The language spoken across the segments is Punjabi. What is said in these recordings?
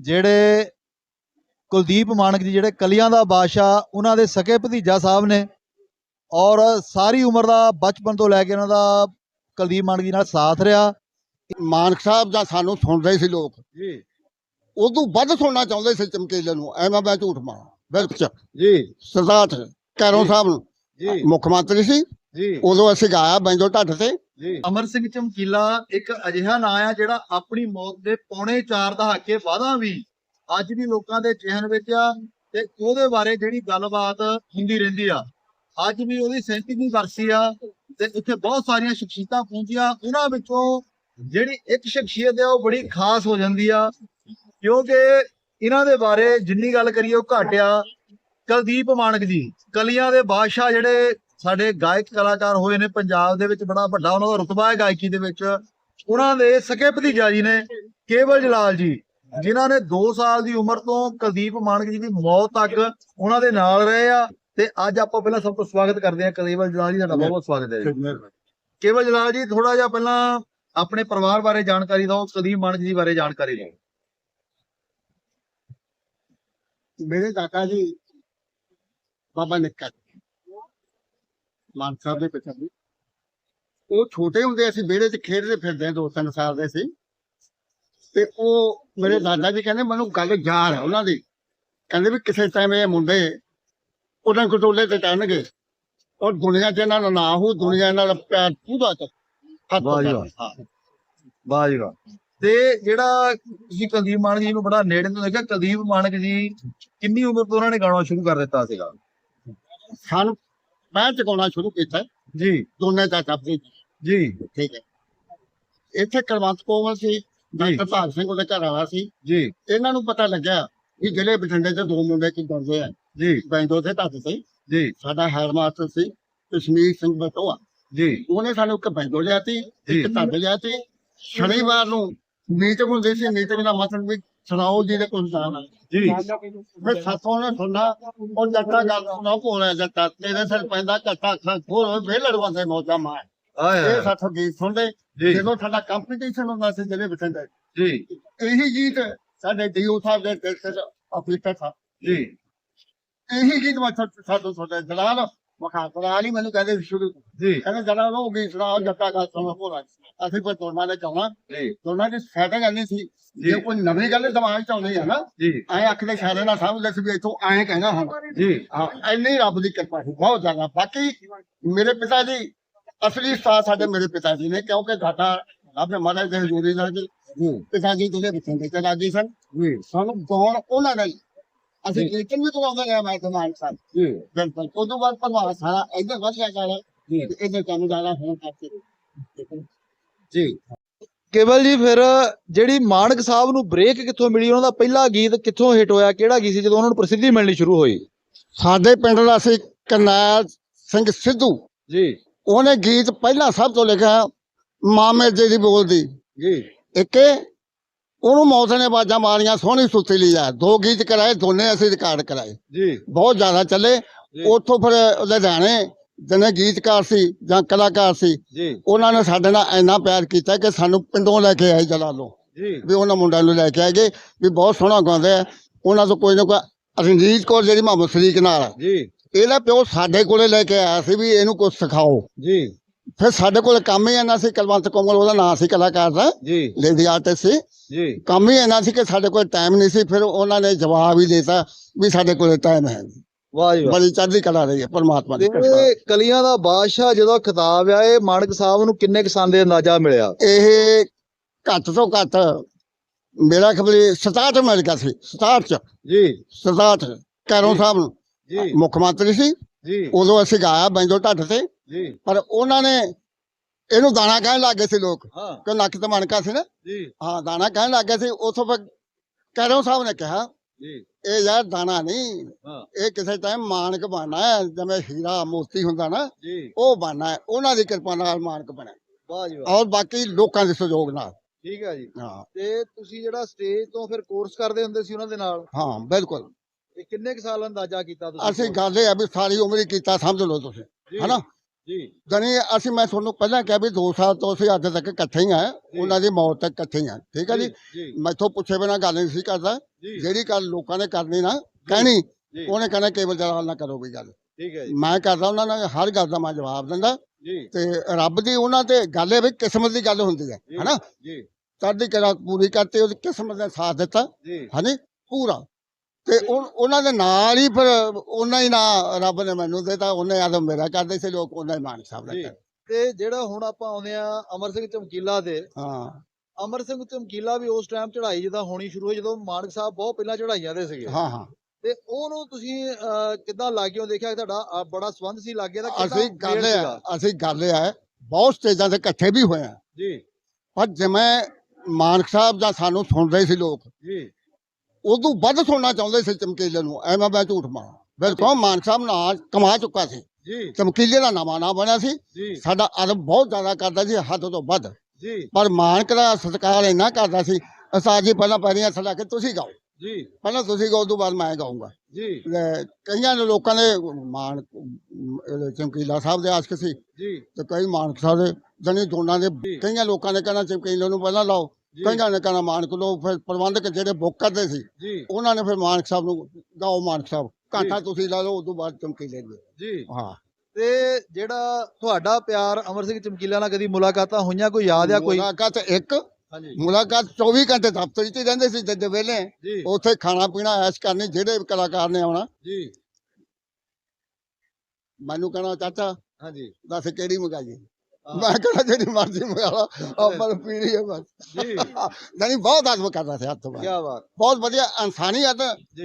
ਜਿਹੜੇ ਕੁਲਦੀਪ ਮਾਨਕ ਜੀ ਜਿਹੜੇ ਕਲੀਆਂ ਦਾ ਬਾਦਸ਼ਾਹ ਉਹਨਾਂ ਦੇ ਸਕੇ ਭਤੀਜਾ ਸਾਹਿਬ ਨੇ ਔਰ ਸਾਰੀ ਉਮਰ ਦਾ ਬਚਪਨ ਤੋਂ ਲੈ ਕੇ ਉਹਨਾਂ ਦਾ ਕੁਲਦੀਪ ਮਾਨਕ ਜੀ ਨਾਲ ਸਾਥ ਰਿਹਾ। ਮਾਨਕ ਸਾਹਿਬ ਦਾ ਸਾਨੂੰ ਸੁਣਦੇ ਸੀ ਲੋਕ। ਜੀ। ਉਦੋਂ ਵੱਧ ਸੁਣਨਾ ਚਾਹੁੰਦੇ ਸੀ ਚਮਕੀਲੇ ਨੂੰ। ਐਵੇਂ ਮੈਂ ਝੂਠ ਮਾਰਾਂ। ਬਿਲਕੁਲ। ਜੀ। ਸਰਦਾਰ ਕੈਰੋਂ। ਸਾਹਿਬ ਨੂੰ। ਜੀ। ਮੁੱਖ ਮੰਤਰੀ ਸੀ। ਜੀ। ਉਦੋਂ ਅਸੀਂ ਗਾਇਆ ਬੈਂਜੋ ਢੱਡ ਤੇ। ਜੀ। ਅਮਰ ਸਿੰਘ ਚਮਕੀਲਾ ਇੱਕ ਅਜਿਹਾ ਨਾਂ ਆ ਜਿਹੜਾ ਆਪਣੀ ਮੌਤ ਦੇ ਪੌਣੇ 4 ਦਹਾਕੇ ਬਾਅਦਾਂ ਵੀ ਅੱਜ ਵੀ ਲੋਕਾਂ ਦੇ ਚਿਹਨ ਵਿੱਚ ਆ ਤੇ ਉਹਦੇ ਬਾਰੇ ਜਿਹੜੀ ਗੱਲਬਾਤ ਹੁੰਦੀ ਰਹਿੰਦੀ ਆ। ਅੱਜ ਵੀ ਉਹਦੀ 37ਵੀਂ ਵਰਸੀ ਆ ਤੇ ਇੱਥੇ ਬਹੁਤ ਸਾਰੀਆਂ ਸ਼ਖਸੀਅਤਾਂ ਪਹੁੰਚੀਆਂ। ਉਹਨਾਂ ਵਿੱਚੋਂ ਜਿਹੜੀ ਇੱਕ ਸ਼ਖਸੀਅਤ ਹੈ ਉਹ ਬੜੀ ਖਾਸ ਹੋ ਜਾਂਦੀ ਆ। ਕਿਉਂਕਿ ਇਹਨਾਂ ਦੇ ਬਾਰੇ ਜਿੰਨੀ ਗੱਲ ਕਰੀਏ ਉਹ ਘੱਟ ਆ। ਕੁਲਦੀਪ ਮਾਨਕ ਜੀ ਕਲੀਆਂ ਦੇ ਬਾਦਸ਼ਾਹ ਜਿਹੜੇ ਸਾਡੇ ਗਾਇਕ ਕਲਾਕਾਰ ਹੋਏ ਨੇ, ਪੰਜਾਬ ਦੇ ਵਿੱਚ ਬੜਾ ਵੱਡਾ ਉਹਨਾਂ ਦਾ ਰੁਤਬਾ ਹੈ ਗਾਇਕੀ ਦੇ ਵਿੱਚ। ਉਹਨਾਂ ਦੇ ਸਕੇ ਭਤੀਜਾ ਜੀ ਨੇ ਕੇਵਲ ਜਲਾਲ ਜੀ, ਜਿਨ੍ਹਾਂ ਨੇ 2 ਸਾਲ ਦੀ ਉਮਰ ਤੋਂ ਕੁਲਦੀਪ ਮਾਨਕ ਜੀ ਦੀ ਮੌਤ ਤੱਕ ਉਹਨਾਂ ਦੇ ਨਾਲ ਰਹੇ ਆ। ਤੇ ਅੱਜ ਆਪਾਂ ਪਹਿਲਾਂ ਸਭ ਤੋਂ ਸਵਾਗਤ ਕਰਦੇ ਹਾਂ ਕੇਵਲ ਜਲਾਲ ਜੀ ਤੁਹਾਡਾ ਬਹੁਤ ਬਹੁਤ ਸਵਾਗਤ ਹੈ ਜੀ। ਕੇਵਲ ਜਲਾਲ ਜੀ ਥੋੜਾ ਜਿਹਾ ਪਹਿਲਾਂ ਆਪਣੇ ਪਰਿਵਾਰ ਬਾਰੇ ਜਾਣਕਾਰੀ ਦਿਓ, ਕੁਲਦੀਪ ਮਾਨਕ ਜੀ ਬਾਰੇ ਜਾਣਕਾਰੀ ਦਿਓ। ਮੇਰੇ ਦਾਦਾ ਜੀ, ਬਾਬਾ ਨਿੱਕਾ ਮਾਨ ਸਾਹਿਬ ਦੇ ਪਿਤਾ ਜੀ ਉਹ ਛੋਟੇ ਹੁੰਦੇ ਅਸੀਂ ਵਿਹੜੇ 'ਚ ਖੇਡਦੇ ਫਿਰਦੇ ਦੋ ਤਿੰਨ ਸਾਲ ਦੇ ਸੀ ਤੇ ਉਹ ਮੇਰੇ ਦਾਦਾ ਜੀ ਕਹਿੰਦੇ ਮੈਨੂੰ ਗੱਲ ਯਾਦ ਹੈ ਉਹਨਾਂ ਦੀ ਕਹਿੰਦੇ ਵੀ ਕਿਸੇ ਟਾਈਮ ਇਹ ਮੁੰਡੇ ਉਹਨਾਂ ਕਟੋਲੇ ਤੇ ਟਣਗੇ ਔਰ ਦੁਨੀਆ 'ਚ ਇਹਨਾਂ ਦਾ ਨਾਂ ਹੋ ਦੁਨੀਆ ਨਾਲ ਪਿਆਰ ਪੂਰਾ ਚ ਹੱਥ ਵਾਹ ਜੀ ਪੈਰ। ਵਾਹ। ਹਾਂ। ਵਾਹ ਜੀ ਵਾਹ ਤੇ ਜਿਹੜਾ ਤੁਸੀਂ ਕੁਲਦੀਪ ਮਾਨਕ ਜੀ ਨੂੰ ਬੜਾ ਨੇੜੇ ਤੋਂ ਦੇਖਿਆ ਕੁਲਦੀਪ ਮਾਨਕ ਜੀ ਕਿੰਨੀ ਉਮਰ ਤੋਂ ਉਹਨਾਂ ਨੇ ਗਾਣਾ ਸ਼ੁਰੂ ਕਰ ਦਿੱਤਾ ਸੀਗਾ ਸਾਨੂੰ ਮੈਂ ਚਕਾਉਣਾ ਸ਼ੁਰੂ ਕੀਤਾ। ਜੀ। ਦੋਨੇ ਚਾਚਾ ਭਤੀਜੇ ਜੀ। ਠੀਕ ਹੈ। ਇੱਥੇ ਕਲਵੰਤ ਕੋਮਲ ਸੀ ਡਾਕਟਰ ਭਾਗ ਸਿੰਘ ਉਹਦੇ ਘਰ ਵਾਲਾ ਸੀ। ਜੀ। ਇਹਨਾਂ ਨੂੰ ਪਤਾ ਲੱਗਿਆ ਕਿ ਜ਼ਿਲ੍ਹੇ ਬਠਿੰਡੇ ਦੇ ਦੋ ਮੁੰਡੇ ਕੀ ਕਰਦੇ ਆ। ਜੀ। ਬੈਂਡੋ ਤੇ ਧੱਤ ਤੇ ਜੀ। ਸਾਡਾ ਹੈਡ ਮਾਸਟਰ ਸੀ ਕਸ਼ਮੀਰ ਸਿੰਘ ਬਟੋਆ। ਜੀ। ਉਹਨੇ ਸਾਨੂੰ ਇੱਕ ਬੈਂਡੋ ਲਿਆਤੀ। ਇੱਕ ਧੱਤ ਲਿਆਤੀ। ਸ਼ਨੀਵਾਰ ਨੂੰ ਮੀਟਿੰਗ ਹੁੰਦੀ ਸੀ ਮੀਟਿੰਗ ਦਾ ਮਤਲਬ ਵੀ ਸੁਣਾਓ ਜੀ ਦੇ ਕੁਝ ਜਾਣਾ ਜੀ। ਫਿਰ ਸਾਥੋਂ ਨੇ ਸੁਣਨਾ ਉਹ ਜੱਟਾ ਗੱਲ ਸੁਣਾ ਕੋਲੇ ਜੱਟਾ? ਤੇਰੇ ਸਿਰ ਪੈਂਦਾ ਘੱਟਾ ਅੱਖਾਂ ਖੋਲ ਵੇਲੜ ਬੰਦੇ ਮੌਜਾਂ ਮਾਰ। ਇਹ ਸਾਥੋਂ ਗੀਤ ਸੁਣਦੇ ਜਦੋਂ ਸਾਡਾ ਕੰਪੀਟੀਸ਼ਨ ਹੁੰਦਾ ਸੀ ਜਿਹੜੇ ਬਠਿੰਡੇ। ਜੀ। ਇਹੀ ਗੀਤ ਸਾਡੇ ਡੀਓ ਸਾਹਿਬ ਦੇ ਟੈਕਸਟ ਅਫਰੀਕਾ ਥਾ। ਜੀ। ਇਹੀ ਗੀਤ ਮੈਂ ਸਾਡੋ ਤੁਹਾਡੇ ਜਲਾਲ ਮਖਾ ਕਰਾਲ ਹੀ ਮੈਨੂੰ ਕਹਿੰਦੇ ਸ਼ੁਰੂ ਜੀ। ਕਹਿੰਦੇ ਜਲਾਲ ਉਹ ਗੀਤ ਸੁਣਾਓ ਜੱਟਾ ਦਾ ਸੁਣਾ ਭੋਲਾ ਅਸੀਂ ਕੋਈ ਦੋਨਾਂ ਦੇ ਚਾਹਣਾ ਜੀ। ਦੋਨਾਂ ਦੀ ਸੈਟਿੰਗ ਕਰਨੀ ਸੀ ਜੀ। ਜੇ ਕੋਈ ਨਵੀਂ ਗੱਲ ਦਿਮਾਗ ਚ ਆਉਂਦੀ ਹੈ ਨਾ ਜੀ। ਐ ਅੱਖ ਦੇ ਇਸ਼ਾਰੇ ਨਾਲ ਸਮਝਦੇ ਸੀ ਵੀ ਇੱਥੋਂ ਐਂ ਕਹਿਣਾ ਹੁਣ ਜੀ। ਹਾਂ ਇੰਨੀ ਰੱਬ ਦੀ ਕਿਰਪਾ ਸੀ ਬਹੁਤ ਜ਼ਿਆਦਾ। ਬਾਕੀ ਮੇਰੇ ਪਿਤਾ ਜੀ ਅਸਲੀ ਸਾਥ ਸਾਡੇ ਮੇਰੇ ਪਿਤਾ ਜੀ ਨੇ ਕਿਉਂਕਿ ਸਾਡਾ ਆਪਣੇ ਮਹਾਰਾਜ ਦੇ ਹਜ਼ੂਰੀ ਨਾਲ ਜੀ। ਪਿਤਾ ਜੀ ਜਿਹੜੇ ਬਠਿੰਡੇ ਚ ਰਾਜੀ ਸਨ ਜੀ। ਸਾਨੂੰ ਗਾਉਣ ਉਹਨਾਂ ਨੇ ਜੀ। ਅਸੀਂ ਕੀਰਤਨ ਵੀ ਕਰਾਉਂਦੇ ਰਹੇ ਮੈਂ ਤੇ ਮਾਨ ਸਾਹਿਬ ਜੀ। ਬਿਲਕੁਲ। ਉਦੋਂ ਬਾਅਦ ਪਰਵਾਹ ਸਾਰਾ ਇੱਧਰ ਵਧ ਗਿਆ ਜਾਣਾ ਜੀ। ਇੱਧਰ ਕੰਮ ਜਾਣਾ ਹੋਣ ਕਰਕੇ ਜੀ। ਕੇਵਲ ਜੀ ਫਿਰ ਜਿਹੜੀ ਮਾਨਕ ਸਾਹਿਬ ਨੂੰ ਬ੍ਰੇਕ ਕਿੱਥੋਂ ਮਿਲੀ ਉਹਨਾਂ ਦਾ ਪਹਿਲਾ ਗੀਤ ਕਿੱਥੋਂ ਹਿੱਟ ਹੋਇਆ ਕਿਹੜਾ ਗੀਤ ਸੀ ਜਦੋਂ ਉਹਨਾਂ ਨੂੰ ਪ੍ਰਸਿੱਧੀ ਮਿਲਣੀ ਸ਼ੁਰੂ ਹੋਈ? ਸਾਡੇ ਪਿੰਡ ਦਾ ਸੀ ਕਰਨੈਲ ਸਿੰਘ ਸਿੱਧੂ। ਜੀ। ਉਹਨੇ ਗੀਤ ਪਹਿਲਾਂ ਸਭ ਤੋਂ ਲਿਖਿਆ ਮਾਮੇ ਜੀ ਦੀ ਬੋਲਦੀ। ਜੀ। ਇੱਕ ਉਹਨੂੰ ਮੌਤ ਨੇ ਬਾਜਾਂ ਮਾਰੀਆਂ ਸੋਹਣੀ ਸੁੱਤੀ ਲਈ ਆ। ਦੋ ਗੀਤ ਕਰਾਏ ਦੋਨੇ ਅਸੀਂ ਰਿਕਾਰਡ ਕਰਾਏ। ਜੀ। ਬਹੁਤ ਜ਼ਿਆਦਾ ਚੱਲੇ। ਉੱਥੋਂ ਫਿਰ ਲੁਧਿਆਣੇ ਜਿਹਨੇ ਗੀਤਕਾਰ ਸੀ ਜਾਂ ਕਲਾਕਾਰ ਸੀ ਜੀ। ਉਹਨਾਂ ਨੇ ਸਾਡੇ ਨਾਲ ਇੰਨਾ ਪਿਆਰ ਕੀਤਾ ਕਿ ਸਾਨੂੰ ਪਿੰਡੋਂ ਲੈ ਕੇ ਆਏ ਜਲਾਲੋਂ ਜੀ। ਵੀ ਉਹਨਾਂ ਮੁੰਡਿਆਂ ਨੂੰ ਲੈ ਕੇ ਆਏ ਗਏ। ਵੀ ਬਹੁਤ ਸੋਹਣਾ ਗਾਉਂਦੇ ਆ। ਉਹਨਾਂ ਤੋਂ ਕੋਈ ਨਾ ਕੋਈ ਰਣਜੀਤ ਕੌਰ ਜਿਹੜੀ ਮੁਹੰਮਦ ਸਰੀਕ ਨਾਲ ਜੀ। ਇਹਦਾ ਪਿਓ ਸਾਡੇ ਕੋਲੇ ਲੈ ਕੇ ਆਇਆ ਸੀ ਵੀ ਇਹਨੂੰ ਕੁਝ ਸਿਖਾਓ। ਜੀ। ਫਿਰ ਸਾਡੇ ਕੋਲ ਕੰਮ ਹੀ ਇੰਨਾ ਸੀ ਕਲਵੰਤ ਕੋਮਲ ਉਹਦਾ ਨਾਂ ਸੀ ਕਲਾਕਾਰ ਦਾ। ਜੀ। ਲੇਡੀ ਆਰਟਿਸਟ ਸੀ। ਜੀ। ਕੰਮ ਹੀ ਇੰਨਾ ਸੀ ਕਿ ਸਾਡੇ ਕੋਲ ਟਾਈਮ ਨਹੀਂ ਸੀ ਫਿਰ ਉਹਨਾਂ ਨੇ ਜਵਾਬ ਹੀ ਦੇਤਾ ਵੀ ਸਾਡੇ ਕੋਲ ਟਾਈਮ ਹੈ ਨਹੀਂ। ਵਾਹ ਜੀ ਵਾਹ। ਬੜੀ ਚੜ੍ਹਦੀ ਕਲਾ ਰਹੀ ਹੈ ਪਰਮਾਤਮਾ ਦੀ ਕਿਰਪਾ। ਤੇ ਕਲੀਆਂ ਦਾ ਬਾਦਸ਼ਾਹ ਜਦੋਂ ਖਿਤਾਬ ਆ ਇਹ ਮਾਨਕ ਸਾਹਿਬ ਨੂੰ ਕਿੰਨੇ ਕਿਸਾਨ ਦੇ ਅੰਦਾਜ਼ਾ ਮਿਲਿਆ? ਇਹ ਘੱਟ ਤੋਂ ਘੱਟ ਮੇਰਾ ਖਬਰ 67 ਮਿਲ ਗਿਆ ਸੀ 67 ਚ। ਜੀ। 67 ਕੈਰੋਂ। ਸਾਹਿਬ ਨੂੰ। ਜੀ। ਮੁੱਖ ਮੰਤਰੀ ਸੀ। ਜੀ। ਉਦੋਂ ਅਸੀਂ ਗਾਇਆ ਬੈਂਜੋ ਢੱਡ ਤੇ। ਜੀ। ਪਰ ਉਹਨਾਂ ਨੇ ਇਹਨੂੰ ਦਾਣਾ ਕਹਿਣ ਲੱਗੇ ਸੀ ਲੋਕ। ਹਾਂ। ਕਿ ਨੱਕ ਤੇ ਮਣਕਾ ਸੀ ਨਾ। ਜੀ। ਹਾਂ ਦਾਣਾ ਕਹਿਣ ਲੱਗੇ ਸੀ। ਉਥੋਂ ਫਿਰ ਕੈਰੋਂ ਸਾਹਿਬ ਨੇ ਕਿਹਾ ਜੀ। ਇਹ ਯਾਰ ਦਾਣਾ ਨਹੀਂ। ਹਾਂ। ਇਹ ਕਿਸੇ ਟਾਈਮ ਮਾਨਕ ਬਣਨਾ ਹੈ। ਜਿਵੇਂ ਹੀਰਾ ਮੋਤੀ ਹੁੰਦਾ ਨਾ ਜੀ। ਉਹ ਬਣਨਾ ਹੈ। ਉਹਨਾਂ ਦੀ ਕਿਰਪਾ ਨਾਲ ਮਾਨਕ ਬਣਿਆ। ਵਾਹ ਜੀ ਵਾਹ। ਔਰ ਬਾਕੀ ਲੋਕਾਂ ਦੇ ਸਹਿਯੋਗ ਨਾਲ। ਠੀਕ ਹੈ ਜੀ। ਹਾਂ। ਤੇ ਤੁਸੀਂ ਜਿਹੜਾ ਸਟੇਜ ਤੋਂ ਫਿਰ ਕੋਰਸ ਕਰਦੇ ਹੁੰਦੇ ਸੀ ਉਹਨਾਂ ਦੇ ਨਾਲ? ਹਾਂ ਬਿਲਕੁਲ। ਇਹ ਕਿੰਨੇ ਕੁ ਸਾਲ ਅੰਦਾਜ਼ਾ ਕੀਤਾ ਤੁਸੀਂ? ਅਸੀਂ ਗੱਲ ਇਹ ਆ ਵੀ ਸਾਰੀ ਉਮਰ ਹੀ ਕੀਤਾ ਸਮਝ ਲਓ ਤੁਸੀਂ। ਹਨਾ? ਜੀ। ਜਾਣੀ ਅਸੀਂ ਮੈਂ ਤੁਹਾਨੂੰ ਪਹਿਲਾਂ ਕਿਹਾ ਵੀ 2 ਸਾਲ ਤੋਂ ਅਸੀਂ ਅੱਜ ਤੱਕ ਇਕੱਠੇ ਹੀ ਆ ਉਹਨਾਂ ਦੀ ਮੌਤ ਤੱਕ ਇਕੱਠੇ ਹੀ ਆ। ਠੀਕ ਹੈ ਜੀ ਮੈਥੋਂ ਪੁੱਛੇ ਬਿਨਾਂ ਗੱਲ ਨਹੀਂ ਸੀ ਕਰਦਾ। ਜਿਹੜੀ ਗੱਲ ਲੋਕਾਂ ਨੇ ਕਰਨੀ ਨਾ ਕਹਿਣੀ ਉਹਨੇ ਕਹਿਣਾ ਕੇਵਲ ਜਲਾਲ ਨਾ ਕਰੋ ਵੀ ਗੱਲ। ਠੀਕ ਹੈ ਜੀ। ਮੈਂ ਕਰਦਾ ਉਹਨਾਂ ਨਾਲ ਹਰ ਗੱਲ ਦਾ ਮੈਂ ਜਵਾਬ ਦਿੰਦਾ। ਜੀ। ਤੇ ਰੱਬ ਦੀ ਉਹਨਾਂ ਤੇ ਗੱਲ ਹੈ ਵੀ ਕਿਸਮਤ ਦੀ ਗੱਲ ਹੁੰਦੀ ਹੈ ਹਨਾ? ਜੀ। ਸਾਡੀ ਕਿਹੜਾ ਪੂਰੀ ਕਰਤੇ ਉਹਦੀ ਕਿਸਮਤ ਨੇ ਸਾਥ ਦਿੱਤਾ ਜੀ। ਹਾਂਜੀ ਪੂਰਾ। ਤੇ ਉਹ- ਉਹਨਾਂ ਦੇ ਨਾਲ ਹੀ ਫਿਰ ਉਹਨਾਂ ਹੀ ਨਾ ਰੱਬ ਨੇ ਮੈਨੂੰ ਦਿੱਤਾ ਉਹਨੇ ਆਦਮ ਮੇਰਾ ਕਰਦੇ ਸੀ ਲੋਕ ਉਹਨਾਂ ਹੀ ਮਾਨ ਸਾਹਿਬ। ਦਾ। ਤੇ ਜਿਹੜਾ ਹੁਣ ਆਪਾਂ ਆਉਂਦੇ ਆ ਅਮਰ ਸਿੰਘ ਚਮਕੀਲਾ ਦੇ ਹਾਂ। ਅਮਰ ਸਿੰਘ ਚਮਕੀਲਾ ਵੀ ਉਸ ਟਾਈਮ ਚੜ੍ਹਾਈ ਜਦੋਂ ਹੋਣੀ ਸ਼ੁਰੂ ਹੋਈ ਜਦੋਂ ਮਾਨਕ ਸਾਹਿਬ ਬਹੁਤ ਪਹਿਲਾਂ ਚੜ੍ਹਾਈਆਂ ਦੇ ਸੀਗੇ। ਹਾਂ ਹਾਂ। ਤੇ ਉਹਨੂੰ ਤੁਸੀਂ ਕਿੱਦਾਂ ਲਾਗਿਓ ਦੇਖਿਆ? ਤੁਹਾਡਾ ਬੜਾ ਸੰਬੰਧ ਸੀ ਲਾਗੇ ਦਾ ਅਸੀਂ ਗੱਲ ਅਸੀਂ ਗੱਲ ਹੈ ਬਹੁਤ ਸਟੇਜਾਂ ਤੇ ਇਕੱਠੇ ਵੀ ਹੋਏ ਆ। ਜੀ। ਪਰ ਜਿਵੇਂ ਮਾਨਕ ਸਾਹਿਬ ਦਾ ਸਾਨੂੰ ਸੁਣਦੇ ਸੀ ਲੋਕ ਜੀ। ਉਦੋਂ ਵੱਧ ਸੁਣਨਾ ਚਾਹੁੰਦੇ ਸੀ ਚਮਕੀਲੇ ਨੂੰ ਐਵੇਂ ਮੈਂ ਝੂਠ ਮਾਰਾਂ। ਬਿਲਕੁਲ ਮਾਨਕ ਸਾਹਿਬ ਨਾਂ ਕਮਾ ਚੁੱਕਾ ਸੀ। ਜੀ। ਚਮਕੀਲੇ ਦਾ ਨਵਾਂ ਨਾਂ ਬਣਿਆ ਸੀ। ਸਾਡਾ ਅਦਬ ਬਹੁਤ ਜ਼ਿਆਦਾ ਕਰਦਾ ਸੀ ਹੱਦ ਤੋਂ ਵੱਧ। ਜੀ। ਪਰ ਮਾਨਕ ਦਾ ਸਤਿਕਾਰ ਇੰਨਾ ਕਰਦਾ ਸੀ ਅਸਾਂ ਜੀ ਪਹਿਲਾਂ ਪੈਰੀਆਂ ਹੱਥ ਲਾ ਕੇ ਤੁਸੀਂ ਗਾਓ ਜੀ। ਪਹਿਲਾਂ ਤੁਸੀਂ ਗਾਓ ਉਦੋਂ ਬਾਅਦ ਮੈਂ ਗਾਉਂਗਾ ਜੀ। ਕਈਆਂ ਨੇ ਲੋਕਾਂ ਨੇ ਮਾਨ ਚਮਕੀਲਾ ਸਾਹਿਬ ਦੇ ਆਸ਼ਕ ਸੀ ਜੀ। ਤੇ ਕਈ ਮਾਨਕ ਸਾਹਿਬ ਦੇ ਜਣੀ ਦੋਨਾਂ ਦੇ। ਕਈਆਂ ਲੋਕਾਂ ਨੇ ਕਹਿਣਾ ਚਮਕੀਲੇ ਨੂੰ ਪਹਿਲਾਂ ਲਾਓ। ਕਈਆਂ ਨੇ ਕਹਿਣਾ ਮਾਨਕ ਨੂੰ ਫਿਰ ਪ੍ਰਬੰਧਕ ਜਿਹੜੇ ਬੁੱਕ ਕਰਦੇ ਸੀ ਜੀ। ਉਹਨਾਂ ਨੇ ਫਿਰ ਮਾਨਕ ਸਾਹਿਬ ਨੂੰ ਗਾਓ ਮਾਨਕ ਸਾਹਿਬ ਘੰਟਾ ਤੁਸੀਂ ਲਾ ਲਓ ਉਦੋਂ ਬਾਅਦ ਚਮਕੀਲੇ ਨੂੰ ਜੀ। ਹਾਂ। ਤੇ ਜਿਹੜਾ ਤੁਹਾਡਾ ਪਿਆਰ ਅਮਰ ਸਿੰਘ ਚਮਕੀਲਾ ਨਾਲ ਕਦੀ ਮੁਲਾਕਾਤਾਂ ਹੋਈਆਂ ਕੋਈ ਯਾਦ ਆ ਕੋਈ? ਮੁਲਾਕਾਤ ਇੱਕ ਹਾਂਜੀ। ਮੁਲਾਕਾਤ 24 ਘੰਟੇ ਦਫ਼ਤਰ 'ਚ ਹੀ ਰਹਿੰਦੇ ਸੀ ਜਦ ਵੇਲੇ। ਉੱਥੇ ਖਾਣਾ ਪੀਣਾ ਐਸ਼ ਕਰਨੀ ਜਿਹੜੇ ਕਲਾਕਾਰ ਨੇ ਆਉਣਾ। ਜੀ। ਮੈਨੂੰ ਕਹਿਣਾ ਚਾਚਾ ਹਾਂਜੀ। ਦੱਸ ਕਿਹੜੀ ਮੰਗਾਈਏ ਹਾਂ। ਮੈਂ ਕਹਿੰਦਾ ਜਿਹੜੀ ਮਰਜ਼ੀ ਮੰਗਾ ਲਾ ਆਪਾਂ ਨੂੰ ਪੀਣੀ ਹੈ ਬਸ। ਜੀ। ਨਹੀਂ ਬਹੁਤ ਆਦਮ ਕਰਦਾ ਸੀ ਹੱਥ ਤੋਂ ਕੀ ਬਾਤ। ਬਹੁਤ ਵਧੀਆ ਇਨਸਾਨੀਅਤ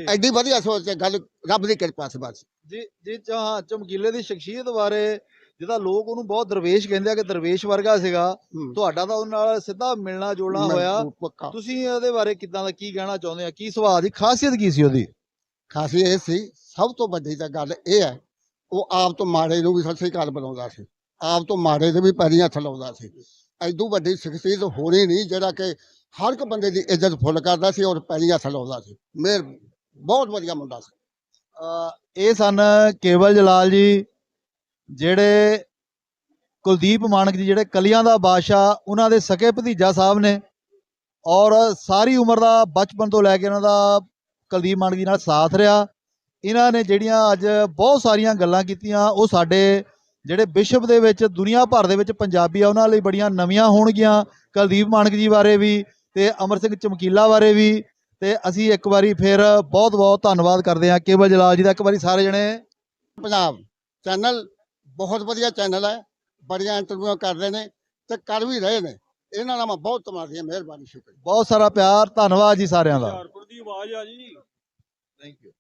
ਐਡੀ ਵਧੀਆ ਸੋਚ ਹੈ ਗੱਲ ਰੱਬ ਦੀ ਕਿਰਪਾ ਸੀ ਬਸ। ਜੀ ਜੀ ਹਾਂ ਚਮਕੀਲੇ ਦੀ ਸ਼ਖਸੀਅਤ ਬਾਰੇ ਜਿਹਦਾ ਲੋਕ ਉਹਨੂੰ ਬਹੁਤ ਦਰਵੇਸ਼ ਕਹਿੰਦੇ ਆ ਕਿ ਦਰਵੇਸ਼ ਵਰਗਾ ਸੀਗਾ। ਤੁਹਾਡਾ ਤਾਂ ਉਹਨਾਂ ਨਾਲ ਸਿੱਧਾ ਮਿਲਣਾ ਜੁਲਣਾ ਮੈਂ ਹੋਇਆ। ਤੁਸੀਂ ਉਹਦੇ ਬਾਰੇ ਕਿਦਾਂ ਦਾ ਕੀ ਕਹਿਣਾ ਚਾਹੁੰਦੇ ਆ? ਕੀ ਸੁਭਾਅ ਦੀ ਖਾਸੀਅਤ ਕੀ ਸੀ ਉਹਦੀ? ਖਾਸੀ ਇਹ ਸੀ ਸਭ ਤੋਂ ਵੱਡੀ ਤਾਂ ਗੱਲ ਇਹ ਹੈ ਉਹ ਆਪ ਤੋਂ ਮਾੜੇ ਨੂੰ ਵੀ ਸਤਿ ਸ੍ਰੀ ਅਕਾਲ ਬੁਲਾਉਂਦਾ ਸੀ। ਆਪ ਤੋਂ ਮਾੜੇ ਦੇ ਵੀ ਪੈਰੀਂ ਹੱਥ ਲਾਉਂਦਾ ਸੀ। ਐਦੂ ਵੱਡੀ ਸ਼ਖਸੀਅਤ ਹੋਣੀ ਨਹੀਂ, ਜਿਹੜਾ ਕਿ ਹਰ ਇੱਕ ਬੰਦੇ ਦੀ ਇੱਜ਼ਤ ਫੁੱਲ ਕਰਦਾ ਸੀ ਔਰ ਪੈਰੀਂ ਹੱਥ ਲਾਉਂਦਾ ਸੀ। ਮੇਰ, ਬਹੁਤ ਵਧੀਆ ਮੁੰਡਾ ਸੀ। ਇਹ ਸਨ ਕੇਵਲ ਜਲਾਲ ਜੀ, ਜਿਹੜੇ ਕੁਲਦੀਪ ਮਾਨਕ ਜੀ, ਜਿਹੜੇ ਕਲੀਆਂ ਦਾ ਬਾਦਸ਼ਾਹ, ਉਹਨਾਂ ਦੇ ਸਕੇ ਭਤੀਜਾ ਸਾਹਿਬ ਨੇ ਔਰ ਸਾਰੀ ਉਮਰ ਦਾ ਬਚਪਨ ਤੋਂ ਲੈ ਕੇ ਉਹਨਾਂ ਦਾ ਕੁਲਦੀਪ ਮਾਨਕ ਜੀ ਨਾਲ ਸਾਥ ਰਿਹਾ। ਇਹਨਾਂ ਨੇ ਜਿਹੜੀਆਂ ਅੱਜ ਬਹੁਤ ਸਾਰੀਆਂ ਗੱਲਾਂ ਕੀਤੀਆਂ, ਉਹ ਸਾਡੇ ਜਿਹੜੇ ਵਿਸ਼ਵ ਦੇ ਵਿੱਚ ਦੁਨੀਆ ਭਰ ਦੇ ਵਿੱਚ ਪੰਜਾਬੀ ਆ ਉਹਨਾਂ ਲਈ ਬੜੀਆਂ ਨਵੀਆਂ ਹੋਣਗੀਆਂ। ਕੁਲਦੀਪ ਮਾਨਕ ਜੀ ਬਾਰੇ ਵੀ ਤੇ ਅਮਰ ਸਿੰਘ ਚਮਕੀਲਾ ਬਾਰੇ ਵੀ। ਤੇ ਅਸੀਂ ਇੱਕ ਵਾਰੀ ਫਿਰ ਬਹੁਤ ਬਹੁਤ ਧੰਨਵਾਦ ਕਰਦੇ ਹਾਂ ਕੇਵਲ ਜਲਾਲ ਜੀ ਦਾ। ਇੱਕ ਵਾਰੀ ਸਾਰੇ ਜਣੇ। ਪੰਜਾਬ ਚੈਨਲ ਬਹੁਤ ਵਧੀਆ ਚੈਨਲ ਹੈ। ਬੜੀਆਂ ਇੰਟਰਵਿਊ ਕਰਦੇ ਨੇ ਤੇ ਕਰ ਵੀ ਰਹੇ ਨੇ। ਇਹਨਾਂ ਨਾਲ ਮੈਂ ਬਹੁਤ ਤੁਹਾਡੀ ਮਿਹਰਬਾਨੀ ਸ਼ੁਕਰੀਆ। ਬਹੁਤ ਸਾਰਾ ਪਿਆਰ ਧੰਨਵਾਦ ਜੀ ਸਾਰਿਆਂ ਦਾ। ਹੁਸ਼ਿਆਰਪੁਰ ਦੀ ਆਵਾਜ਼ ਆ ਜੀ। Thank you